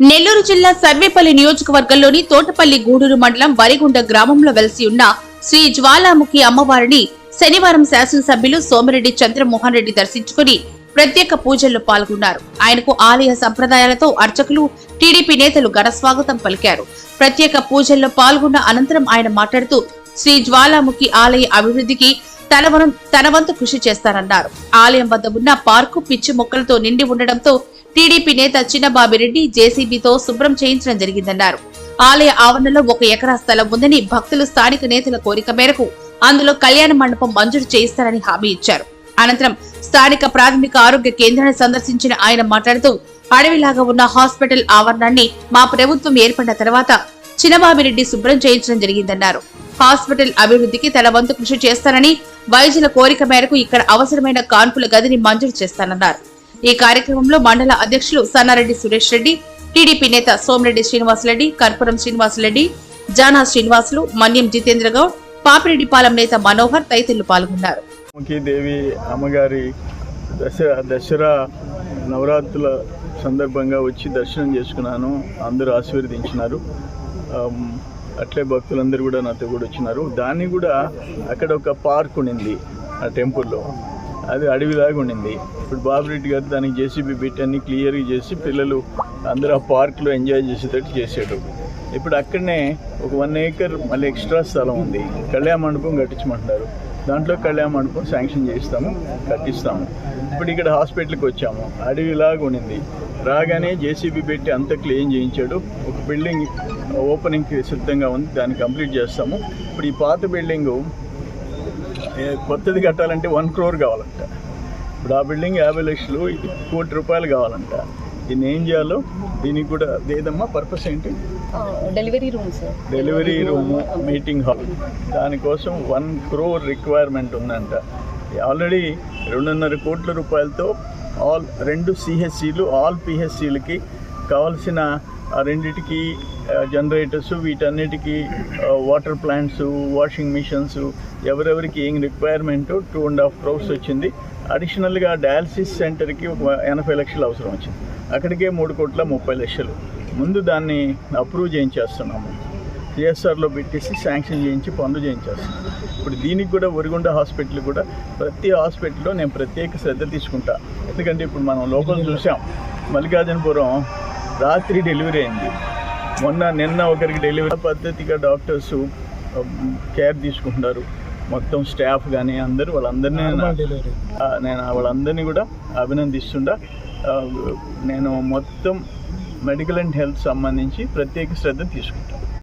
నెల్లూరు జిల్లా సర్వేపల్లి నియోజకవర్గంలోని తోటపల్లి గూడూరు మండలం వరిగుండ గ్రామంలో వెలిసి ఉన్న శ్రీ జ్వాలాముఖి అమ్మవారిని శనివారం శాసనసభ్యులు సోమిరెడ్డి చంద్రమోహన్ రెడ్డి దర్శించుకుని ప్రత్యేక పూజల్లో పాల్గొన్నారు. ఆయనకు ఆలయ సంప్రదాయాలతో అర్చకులు టీడీపీ నేతలు ఘన స్వాగతం పలికారు. ప్రత్యేక పూజల్లో పాల్గొన్న అనంతరం ఆయన మాట్లాడుతూ శ్రీ జ్వాలాముఖి ఆలయ అభివృద్ధికి తన తన వంతు కృషి చేస్తానన్నారు. ఆలయం వద్ద ఉన్న పార్కు పిచ్చి మొక్కలతో నిండి ఉండడంతో టీడీపీ నేత చిన్నబాబిరెడ్డి జేసీబీతో శుభ్రం చేయించడం జరిగిందన్నారు. ఆలయ ఆవరణలో ఒక ఎకరా స్థలం ఉందని భక్తులు స్థానిక నేతల కోరిక మేరకు అందులో కళ్యాణ మండపం మంజూరు చేయిస్తారని హామీ ఇచ్చారు. అనంతరం స్థానిక ప్రాథమిక ఆరోగ్య కేంద్రాన్ని సందర్శించిన ఆయన మాట్లాడుతూ అడవిలాగా ఉన్న హాస్పిటల్ ఆవరణాన్ని మా ప్రభుత్వం ఏర్పడిన తర్వాత చిన్నబాబిరెడ్డి శుభ్రం చేయించడం జరిగిందన్నారు. హాస్పిటల్ అభివృద్ధికి తన వంతు కృషి చేస్తానని వైద్యుల కోరిక మేరకు ఇక్కడ అవసరమైన కాన్పుల గదిని మంజూరు చేస్తానన్నారు. ఈ కార్యక్రమంలో మండల అధ్యక్షులు సన్నారెడ్డి సురేష్ రెడ్డి టీడీపీ నేత సోమిరెడ్డి శ్రీనివాసరెడ్డి కర్పూరం శ్రీనివాసరెడ్డి జానా శ్రీనివాసులు మన్యం జితేంద్ర గౌడ్ పాపిరెడ్డిపాలెం నేత మనోహర్ తదితరులు పాల్గొన్నారు. దేవి అమ్మగారి దసరా దసరా నవరాత్రుల సందర్భంగా వచ్చి దర్శనం చేసుకున్నాను. అందరూ ఆశీర్వదించినారు. అట్లే భక్తులందరూ కూడా నాతో కూడా వచ్చినారు. దాన్ని కూడా అక్కడ ఒక పార్క్ ఉండింది ఆ టెంపుల్లో. అది అడవిలాగా ఉండింది. ఇప్పుడు బాబురెడ్డి గారు దానికి జేసీబీ పెట్టి అన్ని క్లియర్గా చేసి పిల్లలు అందరూ ఆ పార్క్లో ఎంజాయ్ చేసేటట్టు చేసాడు ఇప్పుడు అక్కడనే ఒక వన్ ఏకర్ మళ్ళీ ఎక్స్ట్రా స్థలం ఉంది. కళ్యాణ మండపం కట్టించమంటున్నారు. దాంట్లో కళ్యాణ మండపం శాంక్షన్ చేయిస్తాము కట్టిస్తాము. ఇప్పుడు ఇక్కడ హాస్పిటల్కి వచ్చాము. అడవిలాగా ఉండింది. రాగానే జేసీబీ పెట్టి అంతా క్లీన్ చేయించాడు. ఒక బిల్డింగ్ ఓపెనింగ్కి సిద్ధంగా ఉంది. దాన్ని కంప్లీట్ చేస్తాము. ఇప్పుడు ఈ పాత బిల్డింగు కొత్తది కట్టాలంటే వన్ క్రోర్ కావాలంట. ఇప్పుడు ఆ బిల్డింగ్ యాభై లక్షలు ఇది కోటి రూపాయలు కావాలంట. దీన్ని ఏం చేయాలో దీనికి కూడా ఏదమ్మా పర్పస్ ఏంటి? Delivery room sir delivery room meeting hall. దానికోసం వన్ క్రోర్ రిక్వైర్మెంట్ ఉందంట. ఆల్రెడీ రెండున్నర కోట్ల రూపాయలతో ఆల్ రెండు సిహెచ్సిలు ఆల్ పిహెచ్సిలకి కావాల్సిన ఆ రెండిటికి జనరేటర్స్ వీటన్నిటికీ వాటర్ ప్లాంట్స్ వాషింగ్ మిషన్స్ ఎవరెవరికి ఏం requirement two and half crores వచ్చింది. అడిషనల్గా డయాలసిస్ సెంటర్కి ఒక ఎనభై లక్షలు అవసరం వచ్చింది. అక్కడికే మూడు కోట్ల ముప్పై లక్షలు. ముందు దాన్ని అప్రూవ్ చేయించేస్తున్నాము. సిఎస్ఆర్లో పెట్టేసి శాంక్షన్ చేయించి పనులు చేయించేస్తున్నాం. ఇప్పుడు దీనికి కూడా ఒరిగొండ హాస్పిటల్ కూడా ప్రతి హాస్పిటల్లో నేను ప్రత్యేక శ్రద్ధ తీసుకుంటా. ఎందుకంటే ఇప్పుడు మనం లోకల్ చూసాం. మల్లికార్జునపురం రాత్రి డెలివరీ అయింది. మొన్న నిన్న ఒకరికి డెలివరీ పద్ధతిగా డాక్టర్స్ కేర్ తీసుకుంటున్నారు మొత్తం స్టాఫ్ కానీ అందరూ వాళ్ళందరినీ నేను వాళ్ళందరినీ కూడా అభినందిస్తుండా. నేను మొత్తం మెడికల్ అండ్ హెల్త్ సంబంధించి ప్రత్యేక శ్రద్ధ తీసుకుంటాను